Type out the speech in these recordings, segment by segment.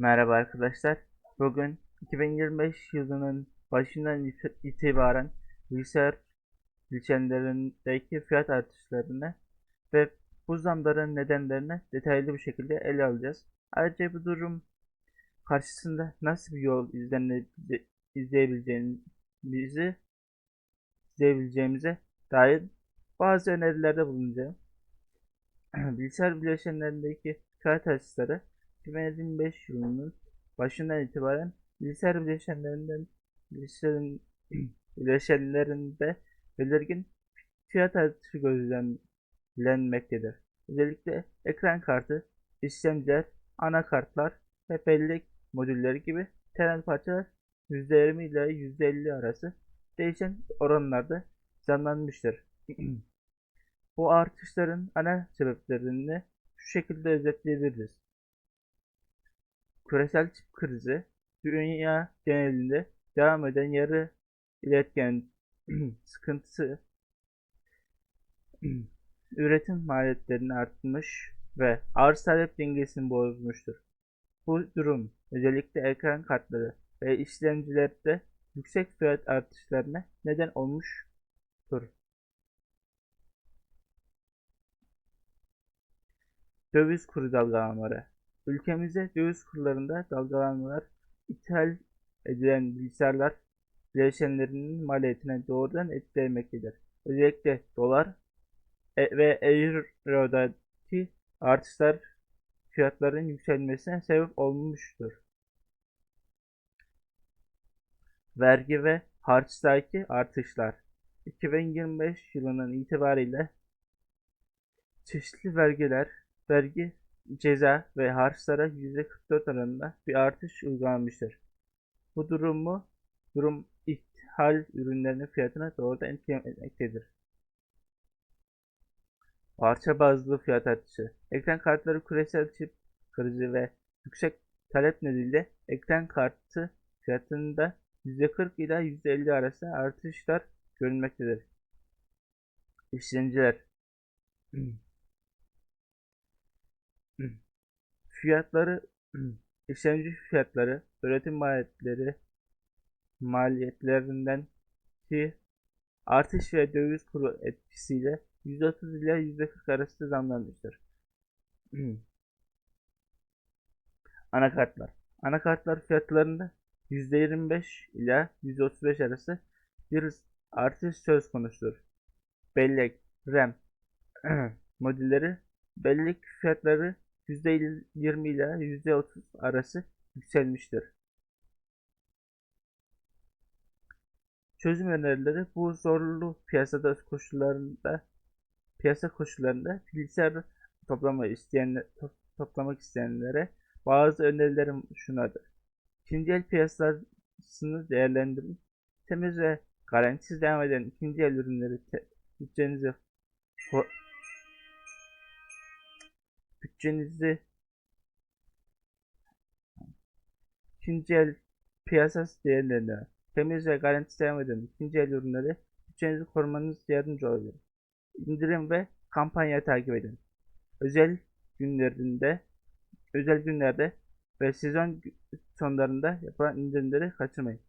Merhaba arkadaşlar. Bugün 2025 yılının başından it- itibaren bilgisayar bileşenlerindeki fiyat artışlarını ve bu zamların nedenlerini detaylı bir şekilde ele alacağız. Ayrıca bu durum karşısında nasıl bir yol izleyebileceğimizi izleyebileceğimize dair bazı önerilerde bulunacağım. Bilgisayar bileşenlerindeki fiyat artışları 2025 yılının başından itibaren bilgisayar bileşenlerinden bilgisayarın bileşenlerinde belirgin fiyat artışı gözlemlenmektedir. Özellikle ekran kartı, işlemciler, anakartlar ve bellek modülleri gibi temel parçalar %20 ile %50 arası değişen oranlarda zamlanmıştır. Bu artışların ana sebeplerini şu şekilde özetleyebiliriz küresel çip krizi, dünya genelinde devam eden yarı iletken sıkıntısı, üretim maliyetlerini artmış ve arz talep dengesini bozmuştur. Bu durum özellikle ekran kartları ve işlemcilerde yüksek fiyat artışlarına neden olmuştur. Döviz kuru dalgalanmaları Ülkemizde döviz kurlarında dalgalanmalar ithal edilen bilgisayarlar bileşenlerinin maliyetine doğrudan etkilemektedir. Özellikle dolar e- ve eurodaki artışlar fiyatların yükselmesine sebep olmuştur. Vergi ve harçtaki artışlar 2025 yılının itibariyle çeşitli vergiler, vergi ceza ve harçlara %44 oranında bir artış uygulanmıştır. Bu durumu durum ithal ürünlerinin fiyatına doğrudan etkilemektedir. Parça bazlı fiyat artışı. Ekran kartları küresel çip krizi ve yüksek talep nedeniyle ekran kartı fiyatında %40 ila %50 arası artışlar görülmektedir. İşlemciler fiyatları işlemci fiyatları üretim maliyetleri maliyetlerinden ki artış ve döviz kuru etkisiyle %30 ile %40 arası zamlanmıştır. Anakartlar. Anakartlar fiyatlarında %25 ile %35 arası bir artış söz konusudur. Bellek, RAM modülleri bellek fiyatları %20 ile %30 arası yükselmiştir. Çözüm önerileri bu zorlu piyasada koşullarında piyasa koşullarında bilgisayar toplama isteyenler, toplamak isteyenlere bazı önerilerim şunlardır. İkinci el piyasasını değerlendirin. Temiz ve garantisiz devam eden ikinci el ürünleri bütçenizi bütçenizi ikinci el piyasası değerlerine temiz ve garanti devam eden ikinci el ürünleri bütçenizi korumanız yardımcı olabilir. İndirim ve kampanya takip edin. Özel günlerinde özel günlerde ve sezon sonlarında yapılan indirimleri kaçırmayın.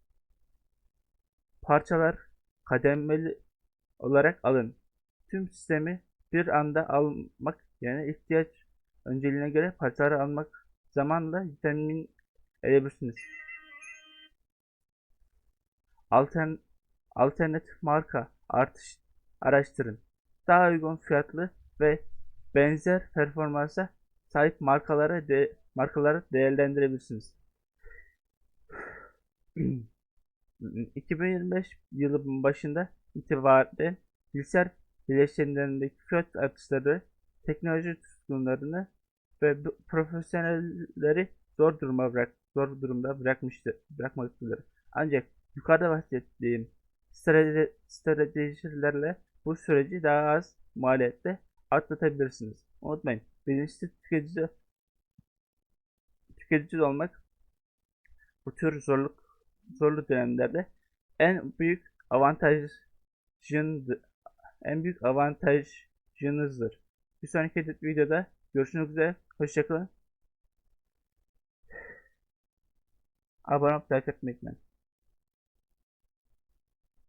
Parçalar kademeli olarak alın. Tüm sistemi bir anda almak yani ihtiyaç önceliğine göre parçaları almak zamanla temin edebilirsiniz. Altern, alternatif marka artış araştırın. Daha uygun fiyatlı ve benzer performansa sahip markalara de, markaları değerlendirebilirsiniz. 2025 yılı başında itibaren bilgisayar bileşenlerindeki fiyat artışları teknoloji tutkunlarını ve profesyonelleri zor duruma bırak zor durumda bırakmıştır, bırakmaktadır. Ancak yukarıda bahsettiğim strateji, stratejilerle bu süreci daha az maliyette atlatabilirsiniz. Unutmayın, bilinçli tüketici tüketici olmak bu tür zorluk zorlu dönemlerde en büyük avantajın en büyük avantajınızdır. Bir sonraki videoda görüşmek üzere. Hoşçakalın. Abone olup takip etmeyi.